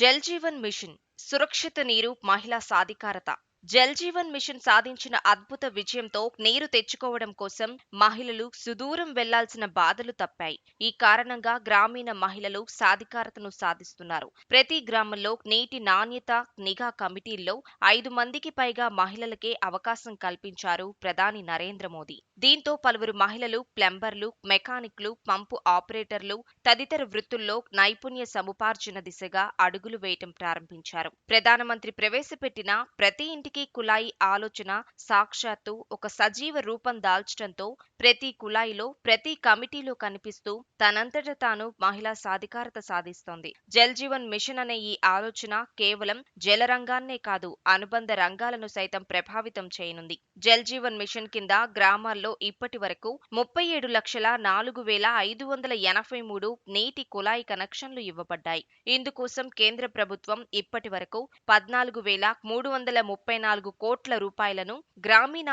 Jal Jeevan machine సురక్షిత నీరు మహిళా సాధికారత. జల్ జీవన్ మిషన్ సాధించిన అద్భుత విజయంతో నీరు తెచ్చుకోవడం కోసం మహిళలు సుదూరం వెళ్ళాల్సిన బాధలు తప్పాయి. ఈ కారణంగా గ్రామీణ మహిళలు సాధికారతను సాధిస్తున్నారు. ప్రతి గ్రామంలో నీటి నాణ్యత నిఘా కమిటీల్లో ఐదు మందికి పైగా మహిళలకే అవకాశం కల్పించారు ప్రధాని నరేంద్ర మోదీ. దీంతో పలువురు మహిళలు ప్లంబర్లు మెకానిక్లు పంపు ఆపరేటర్లు తదితర వృత్తుల్లో నైపుణ్య సముపార్జన దిశగా అడుగులు వేయటం ప్రారంభించారు. ప్రధానమంత్రి ప్రవేశపెట్టిన ప్రతి ఇంటి ఇంటికి కుళాయి ఆలోచన సాక్షాత్తు ఒక సజీవ రూపం దాల్చడంతో ప్రతి కుళాయిలో ప్రతి కమిటీలో కనిపిస్తూ తనంతట తాను మహిళా సాధికారత సాధిస్తోంది. జల్ జీవన్ మిషన్ అనే ఈ ఆలోచన కేవలం జల రంగాన్నే కాదు అనుబంధ రంగాలను సైతం ప్రభావితం చేయనుంది. జల్ జీవన్ మిషన్ కింద గ్రామాల్లో ఇప్పటి వరకు ముప్పై ఏడు లక్షల నాలుగు వేల ఐదు వందల ఎనభై మూడు నీటి కుళాయి కనెక్షన్లు ఇవ్వబడ్డాయి. ఇందుకోసం కేంద్ర ప్రభుత్వం ఇప్పటి వరకు పద్నాలుగు వేల మూడు వందల ముప్పై నాలుగు కోట్ల రూపాయలను గ్రామీణ